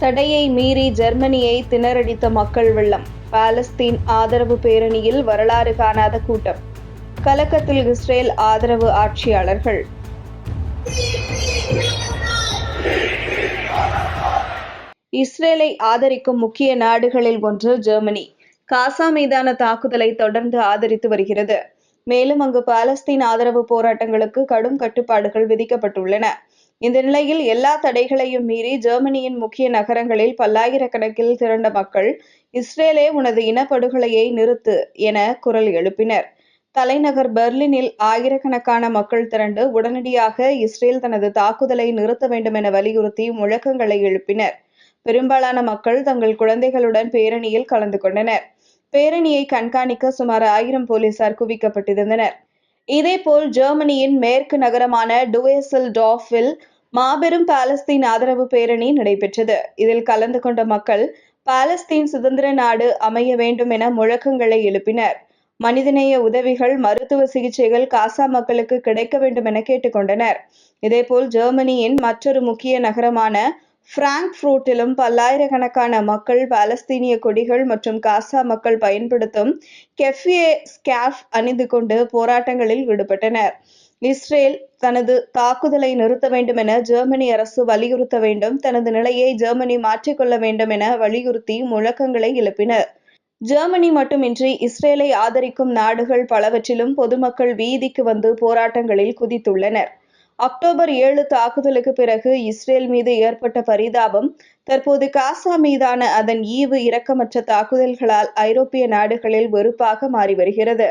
தடையை மீறி ஜெர்மனியை திணறடித்த மக்கள் வெள்ளம். பாலஸ்தீன் ஆதரவு பேரணியில் வரலாறு காணாத கூட்டம். கலக்கத்தில் இஸ்ரேல் ஆதரவு ஆட்சியாளர்கள். இஸ்ரேலை ஆதரிக்கும் முக்கிய நாடுகளில் ஒன்று ஜெர்மனி. காசா மீதான தாக்குதலை தொடர்ந்து ஆதரித்து வருகிறது. மேலும் அங்கு பாலஸ்தீன் ஆதரவு போராட்டங்களுக்கு கடும் கட்டுப்பாடுகள் விதிக்கப்பட்டுள்ளன. இந்த நிலையில் எல்லா தடைகளையும் மீறி ஜெர்மனியின் முக்கிய நகரங்களில் பல்லாயிரக்கணக்கில் திரண்ட மக்கள் இஸ்ரேலே உனது இனப்படுகொலையை நிறுத்து என குரல் எழுப்பினர். தலைநகர் பெர்லினில் ஆயிரக்கணக்கான மக்கள் திரண்டு உடனடியாக இஸ்ரேல் தனது தாக்குதலை நிறுத்த வேண்டும் என வலியுறுத்தி முழக்கங்களை எழுப்பினர். பெரும்பாலான மக்கள் தங்கள் குழந்தைகளுடன் பேரணியில் கலந்து கொண்டனர். பேரணியை கண்காணிக்க சுமார் ஆயிரம் போலீசார் குவிக்கப்பட்டிருந்தனர். இதேபோல் ஜெர்மனியின் மேற்கு நகரமான டுவேசல் டாஃபில் மாபெரும் பாலஸ்தீன் ஆதரவு பேரணி நடைபெற்றது. இதில் கலந்து கொண்ட மக்கள் பாலஸ்தீன் சுதந்திர நாடு அமைய வேண்டும் என முழக்கங்களை எழுப்பினர். மனிதநேய உதவிகள் மருத்துவ சிகிச்சைகள் காசா மக்களுக்கு கிடைக்க வேண்டும் என கேட்டுக்கொண்டனர். இதேபோல் ஜெர்மனியின் மற்றொரு முக்கிய நகரமான பிராங்க்ஃபுரூட்டிலும் பல்லாயிரக்கணக்கான மக்கள் பாலஸ்தீனிய கொடிகள் மற்றும் காசா மக்கள் பயன்படுத்தும் கெஃபியே ஸ்கார்ஃப் அணிந்து கொண்டு போராட்டங்களில் ஈடுபட்டனர். இஸ்ரேல் தனது தாக்குதலை நிறுத்த வேண்டும் என ஜெர்மனி அரசு வலியுறுத்த வேண்டும். தனது நிலையை ஜெர்மனி மாற்றிக்கொள்ள வேண்டும் என வலியுறுத்தி முழக்கங்களை எழுப்பினர். ஜெர்மனி மட்டுமின்றி இஸ்ரேலை ஆதரிக்கும் நாடுகள் பலவற்றிலும் பொதுமக்கள் வீதிக்கு வந்து போராட்டங்களில் குதித்துள்ளனர். அக்டோபர் ஏழு தாக்குதலுக்கு பிறகு இஸ்ரேல் மீது ஏற்பட்ட பரிதாபம் தற்போது காசா மீதான அதன் ஈவு இரக்கமற்ற தாக்குதல்களால் ஐரோப்பிய நாடுகளில் வெறுப்பாக மாறி வருகிறது.